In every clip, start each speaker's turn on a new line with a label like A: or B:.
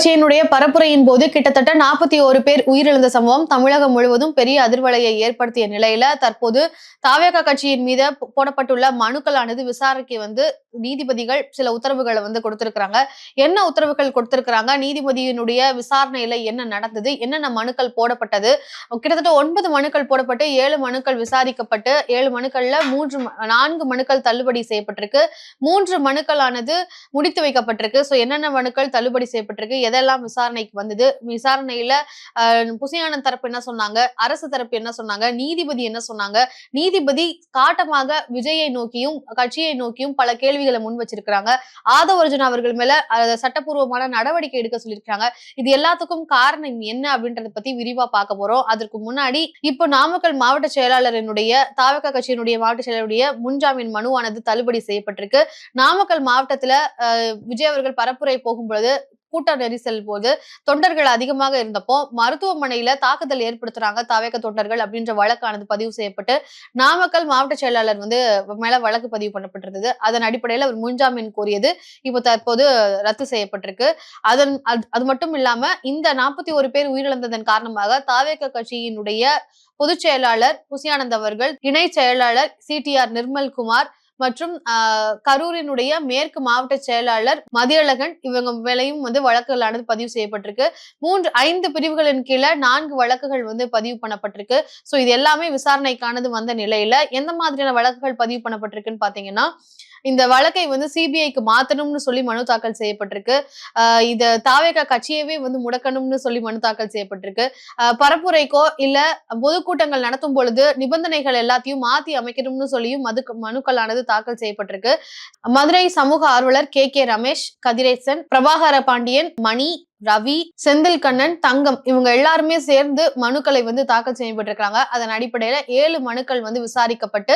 A: கட்சியினுடைய பரப்புரையின் போது கிட்டத்தட்ட நாற்பத்தி ஒரு பேர் உயிரிழந்த சம்பவம் தமிழகம் முழுவதும் பெரிய அதிர்வலையை ஏற்படுத்திய நிலையில தற்போது தாவேக கட்சியின் மீது போடப்பட்டுள்ள மனுக்களானது விசாரணைக்கு வந்து நீதிபதிகள் சில உத்தரவுகளை வந்து கொடுத்திருக்கிறாங்க. என்ன உத்தரவுகள் கொடுத்திருக்கிறாங்க? நீதிபதியினுடைய விசாரணையில என்ன நடந்தது? என்னென்ன மனுக்கள் போடப்பட்டது? கிட்டத்தட்ட ஒன்பது மனுக்கள் போடப்பட்டு ஏழு மனுக்கள் விசாரிக்கப்பட்டு ஏழு மனுக்கள்ல மூன்று நான்கு மனுக்கள் தள்ளுபடி செய்யப்பட்டிருக்கு. மூன்று மனுக்களானது முடித்து வைக்கப்பட்டிருக்கு. சோ என்னென்ன மனுக்கள் தள்ளுபடி செய்யப்பட்டிருக்கு? எதெல்லாம் விசாரணைக்கு வந்தது? விசாரணையில புசியானந்த் தரப்பு என்ன சொன்னாங்க? அரசு தரப்பு என்ன சொன்னாங்க? நீதிபதி என்ன சொன்னாங்க? நீதிபதி காட்டமாக விஜயை நோக்கியும் கட்சியை நோக்கியும் பல கேள்விகளை முன் வச்சிருக்கிறாங்க. ஆதவ அர்ஜுன் அவர்கள் மேல சட்டப்பூர்வமான நடவடிக்கை எடுக்க சொல்லியிருக்காங்க இது எல்லாத்துக்கும் காரணம் என்ன அப்படின்றத பத்தி விரிவா பார்க்க போறோம். அதற்கு முன்னாடி இப்போ நாமக்கல் மாவட்ட செயலாளரினுடைய தாவக கட்சியினுடைய மாவட்ட செயலருடைய முன்ஜாமீன் மனுவானது தள்ளுபடி செய்யப்பட்டிருக்கு. நாமக்கல் மாவட்டத்துல விஜய் அவர்கள் பரப்புரை போகும் பொழுது கூட்ட நெரிசல் போது தொண்டர்கள் அதிகமாக இருந்தப்போ மருத்துவமனையில தாக்குதல் ஏற்படுத்துறாங்க தாவேக தொண்டர்கள் அப்படின்ற வழக்கானது பதிவு செய்யப்பட்டு நாமக்கல் மாவட்ட செயலாளர் வந்து மேல வழக்கு பதிவு பண்ணப்பட்டிருந்தது. அதன் அடிப்படையில் அவர் முன்ஜாமீன் கோரியது இப்போ தற்போது ரத்து செய்யப்பட்டிருக்கு. அதன் அது அது மட்டும் இல்லாம இந்த நாற்பத்தி ஒரு பேர் உயிரிழந்ததன் காரணமாக தாவேக கட்சியினுடைய பொதுச் செயலாளர் புசியானந்த் அவர்கள் இணை செயலாளர் சிடிஆர் நிர்மல்குமார் மற்றும் ஆஹ், கரூரினுடைய மேற்கு மாவட்ட செயலாளர் மதியழகன் இவங்க மேலையும் வந்து வழக்குகளானது பதிவு செய்யப்பட்டிருக்கு. மூன்று ஐந்து பிரிவுகளின் கீழே நான்கு வழக்குகள் வந்து பதிவு பண்ணப்பட்டிருக்கு. சோ இது எல்லாமே விசாரணைக்கானது வந்த நிலையில எந்த மாதிரியான வழக்குகள் பதிவு பண்ணப்பட்டிருக்குன்னு பாத்தீங்கன்னா இந்த வழக்கை வந்து சிபிஐக்கு மாத்தணும்னு சொல்லி மனு தாக்கல் செய்யப்பட்டிருக்கு. ஆஹ் இத தாவேக கட்சியவே வந்து முடக்கணும்னு சொல்லி மனு தாக்கல் செய்யப்பட்டிருக்கு. பரப்புரைக்கோ இல்ல பொதுக்கூட்டங்கள் நடத்தும் பொழுது நிபந்தனைகள் எல்லாத்தையும் மாத்தி அமைக்கணும்னு சொல்லியும் மது மனுக்களானது தாக்கல் செய்யப்பட்டிருக்கு. மதுரை சமூக ஆர்வலர் கே. கே. ரமேஷ் கதிரேசன் பிரபாகர பாண்டியன் மணி ரவி செந்தில் கண்ணன் தங்கம் இவங்க எல்லாருமே சேர்ந்து மனுக்களை வந்து தாக்கல் செய்யப்பட்டிருக்காங்க அதன் அடிப்படையில ஏழு மனுக்கள் வந்து விசாரிக்கப்பட்டு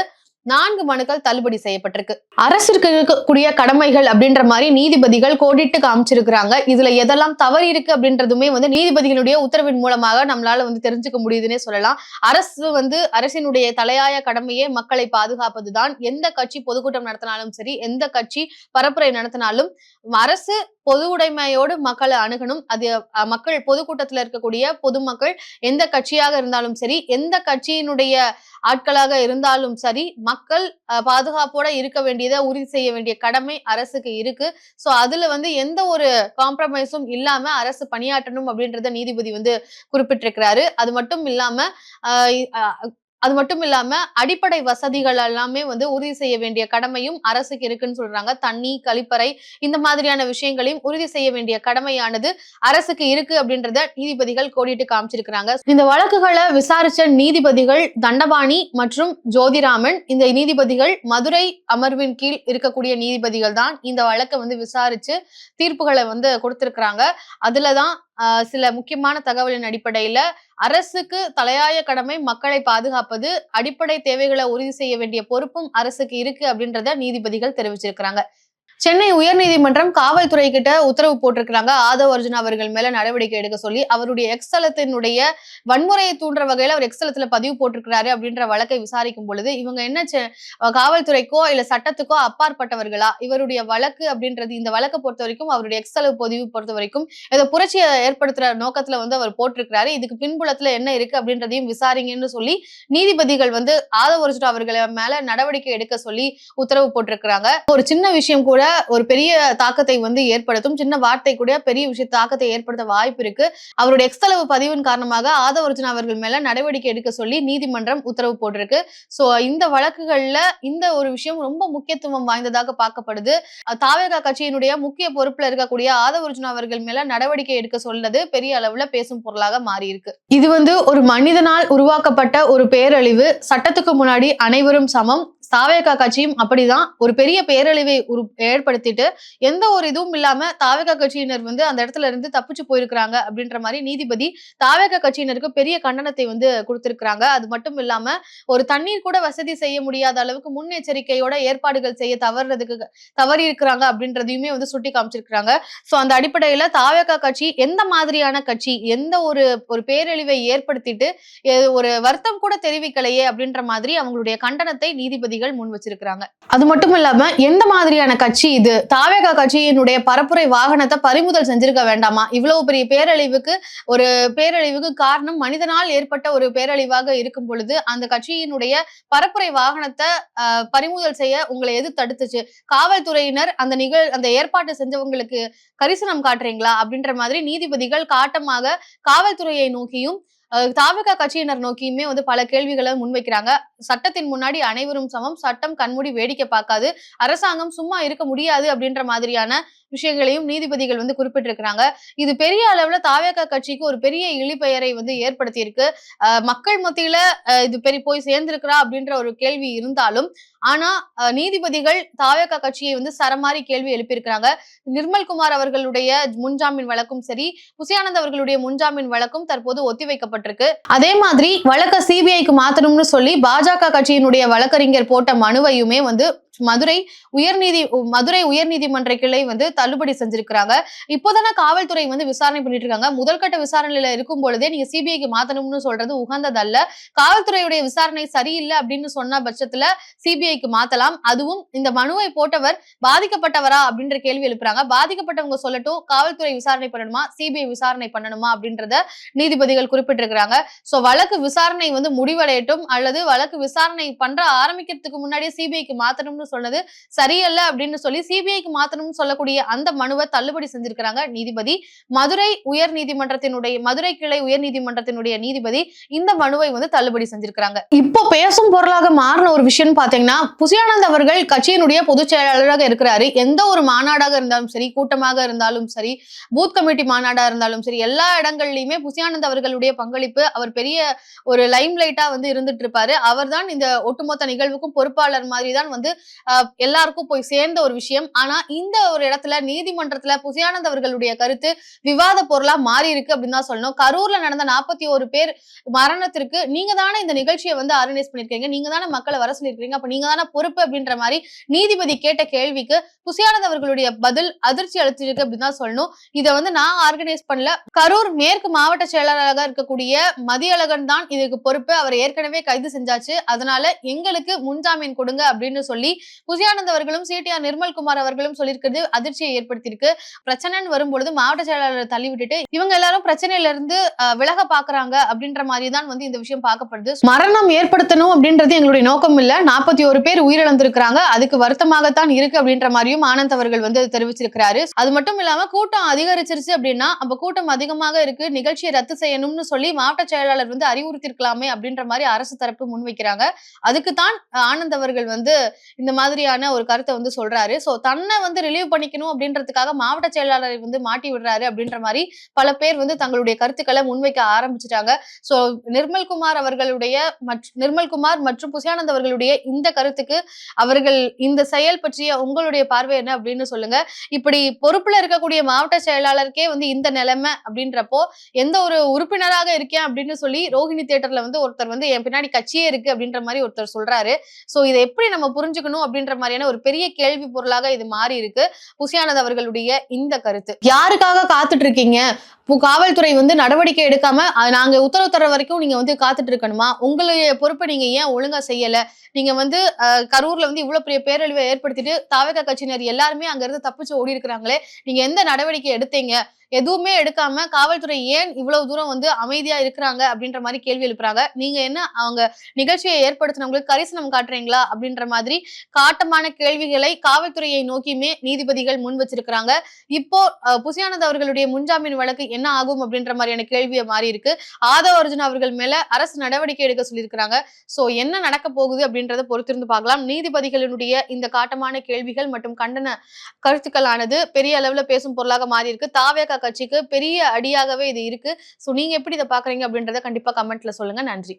A: நான்கு மனுக்கள் தள்ளுபடி செய்யப்பட்டிருக்கு. அரசிற்கு இருக்கக்கூடிய கடமைகள் அப்படின்ற மாதிரி நீதிபதிகள் கோடிட்டு காமிச்சிருக்கிறாங்க. இதுல எதெல்லாம் தவறு இருக்கு அப்படின்றதுமே வந்து நீதிபதிகளுடைய உத்தரவின் மூலமாக நம்மளால வந்து தெரிஞ்சுக்க முடியுதுன்னே சொல்லலாம். அரசு வந்து அரசினுடைய தலையாய கடமையே மக்களை பாதுகாப்பதுதான். எந்த கட்சி பொதுக்கூட்டம் நடத்தினாலும் சரி எந்த கட்சி பரப்புரை நடத்தினாலும் அரசு பொது உடைமையோடு மக்களை அணுகணும். அது மக்கள் பொதுக்கூட்டத்துல இருக்கக்கூடிய பொதுமக்கள் எந்த கட்சியாக இருந்தாலும் சரி எந்த கட்சியினுடைய ஆட்களாக இருந்தாலும் சரி மக்கள் அஹ், பாதுகாப்போட இருக்க வேண்டியதை உறுதி செய்ய வேண்டிய கடமை அரசுக்கு இருக்கு. சோ அதுல வந்து எந்த ஒரு காம்ப்ரமைஸும் இல்லாம அரசு பணியாற்றணும் அப்படின்றத நீதிபதி வந்து குறிப்பிட்டிருக்கிறாரு. அது மட்டும் இல்லாம ஆஹ் அது மட்டும் இல்லாம அடிப்படை வசதிகள் எல்லாமே வந்து உறுதி செய்ய வேண்டிய கடமையும் அரசுக்கு இருக்குன்னு சொல்றாங்க. தண்ணி கழிப்பறை இந்த மாதிரியான விஷயங்களையும் உறுதி செய்ய வேண்டிய கடமையானது அரசுக்கு இருக்கு அப்படின்றத நீதிபதிகள் கோடிட்டு காமிச்சிருக்கிறாங்க. இந்த வழக்குகளை விசாரிச்ச நீதிபதிகள் தண்டபாணி மற்றும் ஜோதிராமன் இந்த நீதிபதிகள் மதுரை அமர்வின் கீழ் இருக்கக்கூடிய நீதிபதிகள் தான் இந்த வழக்கை வந்து விசாரிச்சு தீர்ப்புகளை வந்து கொடுத்திருக்கிறாங்க. அதுலதான் சில முக்கியமான தகவலின் அடிப்படையில அரசுக்கு தலையாய கடமை மக்களை பாதுகாப்பது அடிப்படை தேவைகளை உறுதி செய்ய வேண்டிய பொறுப்பும் அரசுக்கு இருக்கு அப்படின்றத நீதிபதிகள் தெரிவிச்சிருக்கிறாங்க. சென்னை உயர்நீதிமன்றம் காவல்துறை கிட்ட உத்தரவு போட்டிருக்கிறாங்க. ஆதவ் அர்ஜுன் அவர்கள் மேல நடவடிக்கை எடுக்க சொல்லி அவருடைய எக்ஸலத்தினுடைய வன்முறையை தூண்டுற வகையில அவர் எக்ஸலத்துல பதிவு போட்டிருக்கிறாரு அப்படின்ற வழக்கை விசாரிக்கும் பொழுது இவங்க என்ன செ- காவல்துறைக்கோ இல்ல சட்டத்துக்கோ அப்பாற்பட்டவர்களா? இவருடைய வழக்கு அப்படின்றது இந்த வழக்கை பொறுத்த வரைக்கும் அவருடைய எக்ஸலவு பதிவு பொறுத்த வரைக்கும் ஏதோ புரட்சியை ஏற்படுத்துற நோக்கத்துல வந்து அவர் போட்டிருக்கிறாரு. இதுக்கு பின்புலத்துல என்ன இருக்கு அப்படின்றதையும் விசாரிங்கன்னு சொல்லி நீதிபதிகள் வந்து ஆதவ் அர்ஜுன் அவர்களை மேல நடவடிக்கை எடுக்க சொல்லி உத்தரவு போட்டிருக்கிறாங்க. ஒரு சின்ன விஷயம் கூட ஒரு பெரிய தாக்கத்தை வந்து ஏற்படுத்தும். சின்ன வார்த்தை கூட பெரிய விஷய தாக்கத்தை ஏற்படுத்த வாய்ப்பு இருக்கு. அவருடைய எக்ஸ்தளவு பதிவின் காரணமாக ஆதவ அர்ஜுன் அவர்கள் மேல நடவடிக்கை எடுக்க சொல்லி நீதிமன்றம் உத்தரவு போட்டிருக்கு. சோ இந்த வழக்குகள்ல இந்த ஒரு விஷயம் ரொம்ப முக்கியத்துவம் வாய்ந்ததாக பார்க்கப்படுது. தாவேகா கட்சியினுடைய முக்கிய பொறுப்புல இருக்கக்கூடிய ஆதவ அர்ஜுன் அவர்கள் மேல நடவடிக்கை எடுக்க சொல்லது பெரிய அளவுல பேசும் பொருளாக மாறி இருக்கு இது வந்து ஒரு மனிதனால் உருவாக்கப்பட்ட ஒரு பேரழிவு. சட்டத்துக்கு முன்னாடி அனைவரும் சமம். தாவேகா கட்சியும் அப்படிதான். ஒரு பெரிய பேரழிவை உரு ஏற்படுத்திட்டு எந்த ஒரு இதுவும் இல்லாம தாவேகா கட்சியினர் வந்து அந்த இடத்துல இருந்து தப்பிச்சு போயிருக்கிறாங்க அப்படின்ற மாதிரி நீதிபதி தாவேகா கட்சியினருக்கு பெரிய கண்டனத்தை வந்து கொடுத்திருக்கிறாங்க. அது மட்டும் இல்லாம ஒரு தண்ணீர் கூட வசதி செய்ய முடியாத அளவுக்கு முன்னெச்சரிக்கையோட ஏற்பாடுகள் செய்ய தவறுறதுக்கு தவறி இருக்கிறாங்க அப்படின்றதையுமே வந்து சுட்டி காமிச்சிருக்கிறாங்க. சோ அந்த அடிப்படையில தாவேகா கட்சி எந்த மாதிரியான கட்சி எந்த ஒரு ஒரு பேரழிவை ஏற்படுத்திட்டு ஒரு வருத்தம் கூட தெரிவிக்கலையே அப்படின்ற மாதிரி அவங்களுடைய கண்டனத்தை நீதிபதிகள் நீதிபதிகள் முன் வச்சிருக்கிறாங்க. அது மட்டும் இல்லாம எந்த மாதிரியான கட்சி இது? தாவேகா கட்சியினுடைய பரப்புரை வாகனத்தை பறிமுதல் செஞ்சிருக்க வேண்டாமா? இவ்வளவு பெரிய பேரழிவுக்கு ஒரு பேரழிவுக்கு காரணம் மனிதனால் ஏற்பட்ட ஒரு பேரழிவாக இருக்கும் பொழுது அந்த கட்சியினுடைய பரப்புரை வாகனத்தை ஆஹ், பறிமுதல் செய்ய உங்களை எது தடுத்துச்சு? காவல்துறையினர் அந்த நிகழ் அந்த ஏற்பாடு செஞ்சவங்களுக்கு கரிசனம் காட்டுறீங்களா? அப்படின்ற மாதிரி நீதிபதிகள் காட்டமாக காவல்துறையை நோக்கியும் தாவக கட்சியினர் நோக்கியுமே வந்து பல கேள்விகளை முன்வைக்கிறாங்க. சட்டத்தின் முன்னாடி அனைவரும் சமம். சட்டம் கண்மூடி வேடிக்கை பார்க்காது. அரசாங்கம் சும்மா இருக்க முடியாது அப்படின்ற மாதிரியான விஷயங்களையும் நீதிபதிகள் வந்து குறிப்பிட்டிருக்கிறாங்க. இது பெரிய அளவுல தாவேக கட்சிக்கு ஒரு பெரிய இழிபெயரை வந்து ஏற்படுத்தியிருக்கு. மக்கள் மத்தியில இது பெரிய போய் சேர்ந்திருக்கிறா அப்படின்ற ஒரு கேள்வி இருந்தாலும் ஆனா நீதிபதிகள் தாவேக கட்சியை வந்து சரமாரி கேள்வி எழுப்பியிருக்கிறாங்க. நிர்மல்குமார் அவர்களுடைய முன்ஜாமீன் வழக்கும் சரி புசியானந்த் அவர்களுடைய முன்ஜாமீன் வழக்கும் தற்போது ஒத்திவைக்கப்பட்டிருக்கு. அதே மாதிரி வழக்க சிபிஐக்கு மாத்தணும்னு சொல்லி பாஜக கட்சியினுடைய வழக்கறிஞர் போட்ட மனுவையுமே வந்து மதுரை உயர்நீதி மதுரை உயர்நீதிமன்ற கிளை வந்து தள்ளுபடி செஞ்சிருக்கிறாங்க. இப்போதானே காவல்துறை வந்து விசாரணை பண்ணிட்டு இருக்காங்க முதல்கட்ட விசாரணையில இருக்கும் பொழுதே நீங்க சிபிஐக்கு மாத்தணும்னு சொல்றது உகந்ததல்ல. காவல்துறையுடைய விசாரணை சரியில்லை அப்படின்னு சொன்ன பட்சத்துல சிபிஐக்கு மாத்தலாம். அதுவும் இந்த மனுவை போட்டவர் பாதிக்கப்பட்டவரா அப்படின்ற கேள்வி எழுப்புறாங்க. பாதிக்கப்பட்டவங்க சொல்லட்டும் காவல்துறை விசாரணை பண்ணணுமா? சிபிஐ விசாரணை பண்ணணுமா? அப்படின்றத நீதிபதிகள் குறிப்பிட்டிருக்கிறாங்க. சோ வழக்கு விசாரணை வந்து முடிவடையட்டும். அல்லது வழக்கு விசாரணை பண்ற ஆரம்பிக்கிறதுக்கு முன்னாடியே சிபிஐக்கு மாத்தணும்னு சொன்னது சரியல்ல அப்படின்னு சொல்லி சிபிஐக்கு மாத்தணும்னு சொல்லக்கூடிய அந்த மனுவை தள்ளுபடி செஞ்சிருக்கிறாங்க நீதிபதி. மதுரை உயர் நீதிமன்றத்தினுடைய மதுரை கிளை உயர் நீதிமன்றத்தினுடைய நீதிபதி இந்த மனுவை வந்து தள்ளுபடி செஞ்சிருக்கிறாங்க. இப்போ பேசும் பொருளாக மாறின ஒரு விஷயம் பாத்தீங்கன்னா புசியானந்த் அவர்கள் கட்சியினுடைய பொதுச் செயலாளராக இருக்கிறாரு. எந்த ஒரு மாநாடாக இருந்தாலும் சரி கூட்டமாக இருந்தாலும் சரி பூத் கமிட்டி மாநாடா இருந்தாலும் சரி எல்லா இடங்கள்லயுமே புசியானந்த் அவர்களுடைய பங்களிப்பு அவர் பெரிய ஒரு லைம் லைட்டா வந்து இருந்துட்டு இருப்பாரு. அவர் தான் இந்த ஒட்டுமொத்த நிகழ்வுக்கும் பொறுப்பாளர் மாதிரி தான் வந்து எல்லாருக்கும் போய் சேர்ந்த ஒரு விஷயம். ஆனா இந்த ஒரு இடத்துல நீதிமன்றத்துல புசியானந்த் அவர்களுடைய கருத்து விவாத பொருளா மாறி இருக்கு அப்படின்னு தான் சொல்லணும். கரூர்ல நடந்த நாற்பத்தி ஒரு பேர் மரணத்திற்கு நீங்க தானே இந்த நிகழ்ச்சியை வந்து ஆர்கனைஸ் பண்ணிருக்கீங்க. நீங்க தானே மக்களை வர சொல்லியிருக்கீங்க அப்ப நீங்க தானே பொறுப்பு அப்படின்ற மாதிரி நீதிபதி கேட்ட கேள்விக்கு புசியானந்த் அவர்களுடைய பதில் அதிர்ச்சி அளிச்சிருக்கு அப்படின்னு தான் சொல்லணும். இதை வந்து நான் ஆர்கனைஸ் பண்ணல. கரூர் மேற்கு மாவட்ட செயலாளராக இருக்கக்கூடிய மதியழகன் தான் இதுக்கு பொறுப்பு. அவர் ஏற்கனவே கைது செஞ்சாச்சு. அதனால எங்களுக்கு முன்ஜாமீன் கொடுங்க அப்படின்னு சொல்லி புசியானந்த் அவர்களும் சிடிஆர் நிர்மல்குமார் அவர்களும் சொல்லியிருக்கிறது அதிர்ச்சியை ஏற்படுத்தியிருக்கு. பிரச்சனைன்னு வரும்பொழுது மாவட்ட செயலாளரை தள்ளி விட்டுட்டு இவங்க எல்லாரும் பிரச்சனையில இருந்து விலக பாக்குறாங்க அப்படின்ற மாதிரி தான் வந்து இந்த விஷயம் பார்க்கப்படுது. மரணம் ஏற்படுத்தணும் அப்படின்றது எங்களுடைய நோக்கம் இல்ல. நாற்பத்தி ஒரு பேர் உயிரிழந்திருக்கிறாங்க. அதுக்கு வருத்தமாகத்தான் இருக்கு அப்படின்ற மாதிரியும் ஆனந்த் அவர்கள் வந்து தெரிவிச்சிருக்கிறாரு. அது மட்டும் இல்லாம கூட்டம் அதிகரிச்சிருச்சு அப்படின்னா அப்ப கூட்டம் அதிகமாக இருக்கு. நிகழ்ச்சியை ரத்து செய்யணும்னு சொல்லி மாவட்ட செயலாளர் வந்து அறிவுறுத்திருக்கலாமே அப்படின்ற மாதிரி அரசு தரப்பு முன்வைக்கிறாங்க. அதுக்கு தான் ஆனந்த் அவர்கள் வந்து இந்த மாதிரியான ஒரு கருத்தை வந்து சொல்றாரு. சோ தன்னை வந்து ரிலீவ் பண்ணிக்கணும் அப்படின்றதுக்காக மாவட்ட செயலாளரை வந்து மாட்டி விடுறாரு அப்படின்ற மாதிரி பல பேர் வந்து தங்களுடைய கருத்துக்களை முன்வைக்க ஆரம்பிச்சிட்டாங்க. சோ நிர்மல்குமார் அவர்களுடைய மற்ற நிர்மல்குமார் மற்றும் புசியானந்த் அவர்களுடைய இந்த கருத்துக்கு அவர்கள் இந்த செயல் பற்றிய உங்களுடைய பார்வை என்ன அப்படின்னு சொல்லுங்க. இப்படி பொறுப்புல இருக்கக்கூடிய மாவட்ட செயலாளருக்கே வந்து இந்த நிலைமை அப்படின்றப்போ எந்த ஒரு உறுப்பினராக இருக்கேன் அப்படின்னு சொல்லி ரோஹிணி தியேட்டர்ல வந்து ஒருத்தர் வந்து என் பின்னாடி கட்சியே இருக்கு அப்படின்ற மாதிரி ஒருத்தர் சொல்றாரு. சோ இதை எப்படி நம்ம புரிஞ்சுக்கணும் அப்படின்ற மாதிரியான ஒரு பெரிய கேள்வி பொருளாக இது மாறி இருக்கு புசியானது அவர்களுடைய இந்த கருத்து. யாருக்காக காத்துட்டு இருக்கீங்க? காவல்துறை வந்து நடவடிக்கை எடுக்காம நாங்க உத்தரவு தர வரைக்கும் நீங்க வந்து காத்துட்டு இருக்கணுமா? உங்களுடைய பொறுப்பை நீங்க ஏன் ஒழுங்கா செய்யல? நீங்க வந்து கரூர்ல வந்து இவ்வளவு பெரிய பேரழிவை ஏற்படுத்திட்டு தாவக கட்சியினர் எல்லாருமே அங்க இருந்து தப்பிச்சு ஓடி இருக்கிறாங்களே நீங்க எந்த நடவடிக்கை எடுத்தீங்க? எதுவுமே எடுக்காம காவல்துறை ஏன் இவ்வளவு தூரம் வந்து அமைதியா இருக்கிறாங்க? அப்படின்ற மாதிரி கேள்வி எழுப்புறாங்க. நீங்க என்ன அவங்க நிகழ்ச்சியை ஏற்படுத்தினவங்களுக்கு கரிசனம் காட்டுறீங்களா? அப்படின்ற மாதிரி காட்டமான கேள்விகளை காவல்துறையை நோக்கியுமே நீதிபதிகள் முன் வச்சிருக்கிறாங்க. இப்போ அஹ், புசியானந்த் அவர்களுடைய முன்ஜாமீன் வழக்கு என்ன ஆகும் அப்படின்ற மாதிரியான கேள்வியை மாறி இருக்கு. ஆதவ அர்ஜுன் அவர்கள் மேல அரசு நடவடிக்கை எடுக்க சொல்லியிருக்கிறாங்க. சோ என்ன நடக்க போகுது அப்படின்றத பொறுத்திருந்து பார்க்கலாம். நீதிபதிகளினுடைய இந்த காட்டமான கேள்விகள் மற்றும் கண்டன கருத்துக்களானது பெரிய அளவுல பேசும் பொருளாக மாறி இருக்கு. தாவேகா கட்சிக்கு பெரிய அடியாகவே இது இருக்கு. சோ நீங்க எப்படி இதை பாக்குறீங்க அப்படின்றத கண்டிப்பா கமெண்ட்ல சொல்லுங்க. நன்றி.